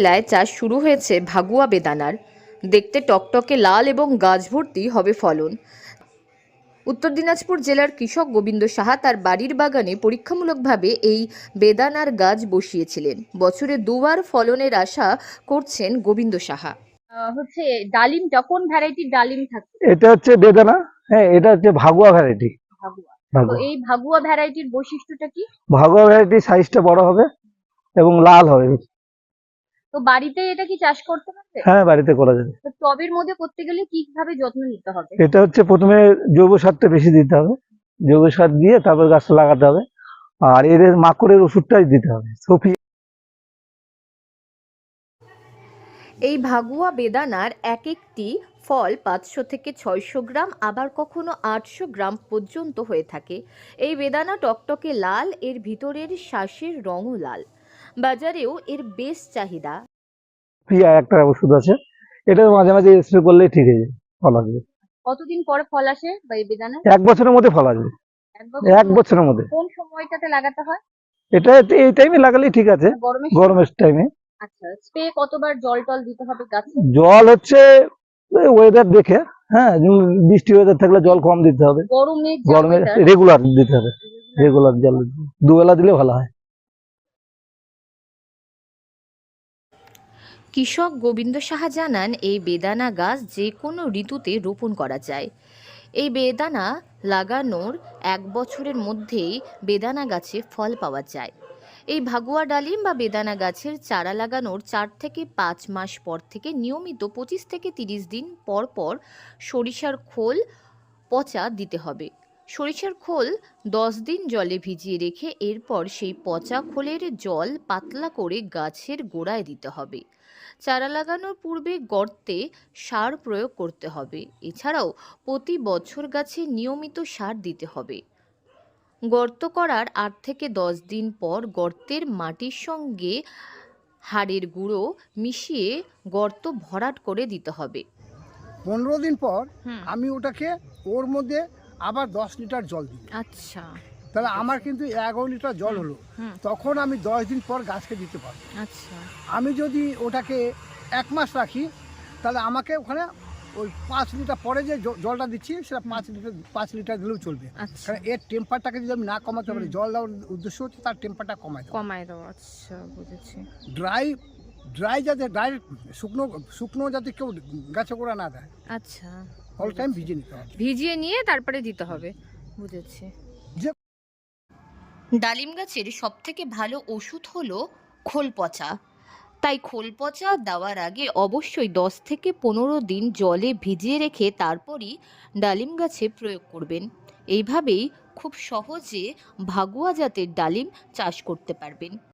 জেলায় চাষ শুরু হয়েছে ভাগুয়া বেদানার। দেখতে টকটকে লাল এবং গাছ ভর্তি হবে ফলন। উত্তর দিনাজপুর জেলার কৃষক গোবিন্দ সাহা তার বাড়ির বাগানে পরীক্ষামূলকভাবে এই বেদানার গাছ বসিয়েছিলেন। বছরে দুবার ফলনের আশা করছেন গোবিন্দ সাহা। হচ্ছে ডালিমটা কোন ভ্যারাইটির ডালিম থাকে। এটা হচ্ছে বেদানা হ্যাঁ এটা হচ্ছে ভাগুয়া ভ্যারাইটি ভাগুয়া। তো ভাগুয়া এই ভাগুয়া ভ্যারাইটির বৈশিষ্ট্যটা কি? ভাগুয়া ভ্যারাইটি সাইজটা বড় হবে এবং লাল হবে। তো বাড়িতে এটা কি চাষ করতে পারবে? হ্যাঁ বাড়িতে করা যাবে। তো টবের মধ্যে করতে গেলে কীভাবে যত্ন নিতে হবে? এটা হচ্ছে প্রথমে জৈব সারটা বেশি দিতে হবে। জৈব সার দিয়ে তারপর গাছটা লাগাতে হবে। আর এর মাকড়ের ওষুধটাই দিতে হবে। সফি এই ভাগুয়া বেদানার এক একটি ফল পাঁচশো থেকে ছয়শো গ্রাম আবার কখনো আটশো গ্রাম পর্যন্ত হয়ে থাকে। এই বেদানা টকটকে লাল এর ভিতরের শ্বাসের রঙও লাল। বাজারেও এর বেশ চাহিদা। আর একটা ওষুধ আছে। এটা মাঝে মাঝে স্প্রে করলে ঠিক হয়ে যাবে ফল আসবে। কতদিন পরে ফল আসে বা এই বেদানা এক বছরের মধ্যে ফল আসবে। এক বছরের মধ্যে। কোন সময়টাতে লাগাতে হয়? এটা এই টাইমে লাগালেই ঠিক আছে। গরমের টাইমে আচ্ছা স্প্রে কতবার জল টল দিতে হবে গাছে? জল হচ্ছে ওয়েদার দেখে হ্যাঁ বৃষ্টি ওয়েদার থাকলে জল কম দিতে হবে। গরমে গরমে রেগুলার দিতে হবে। রেগুলার জল দুবেলা দিলে ভালো হয়। কৃষক গোবিন্দ সাহা জানান, এই বেদানা গাছ যে কোনো ঋতুতে রোপণ করা যায়। এই বেদানা লাগানোর এক বছরের মধ্যেই বেদানা গাছে ফল পাওয়া যায়। এই ভাগুয়া ডালিম বা বেদানা গাছের চারা লাগানোর চার থেকে পাঁচ মাস পর থেকে নিয়মিত পঁচিশ থেকে তিরিশ দিন পর পর সরিষার খোল পচা দিতে হবে। সরিষার খোল দশ দিন জলে ভিজিয়ে রেখে এরপর সেই পচা খোলের জল পাতলা করে গাছের গোড়ায় দিতে হবে। চারা লাগানোর পূর্বে গর্তে সার প্রয়োগ করতে হবে। এছাড়াও প্রতি বছর গাছে নিয়মিত সার দিতে হবে। গর্ত করার আট থেকে দশ দিন পর গর্তের মাটির সঙ্গে হাড়ের গুঁড়ো মিশিয়ে গর্ত ভরাট করে দিতে হবে। পনেরো দিন পর আমি ওটাকে ওর মধ্যে আবার দশ লিটার জল দিই আচ্ছা। তাহলে আমার কিন্তু এগারো লিটার জল হলো। তখন আমি দশ দিন পর গাছকে দিতে পারব। আচ্ছা। আমি যদি ওটাকে এক মাস রাখি তাহলে আমাকে ওখানে ওই পাঁচ লিটার পরে যে জলটা দিচ্ছি সেটা পাঁচ লিটার পাঁচ লিটার দিলেও চলবে। আচ্ছা। কারণ এর টেম্পারটাকে যদি আমি না কমাতে পারি জল দেওয়ার উদ্দেশ্য হচ্ছে তার টেম্পারটা কমাই দেওয়া। কমায় দাও আচ্ছা বুঝেছি। ড্রাই ড্রাই যাতে ড্রাই শুকনো শুকনো যাতে কেউ গাছে গোড়া না দেয়। আচ্ছা। অল টাইম ভিজে নিতে হবে। ভিজিয়ে নিয়ে তারপরে দিতে হবে। বুঝেছি। ডালিম গাছের সব থেকে ভালো ওষুধ হলো খোল পচা। তাই খোল পচা দেওয়ার আগে অবশ্যই দশ থেকে পনেরো দিন জলে ভিজিয়ে রেখে তারপরই ডালিম গাছে প্রয়োগ করবেন। এইভাবেই খুব সহজে ভাগুয়া জাতের ডালিম চাষ করতে পারবেন।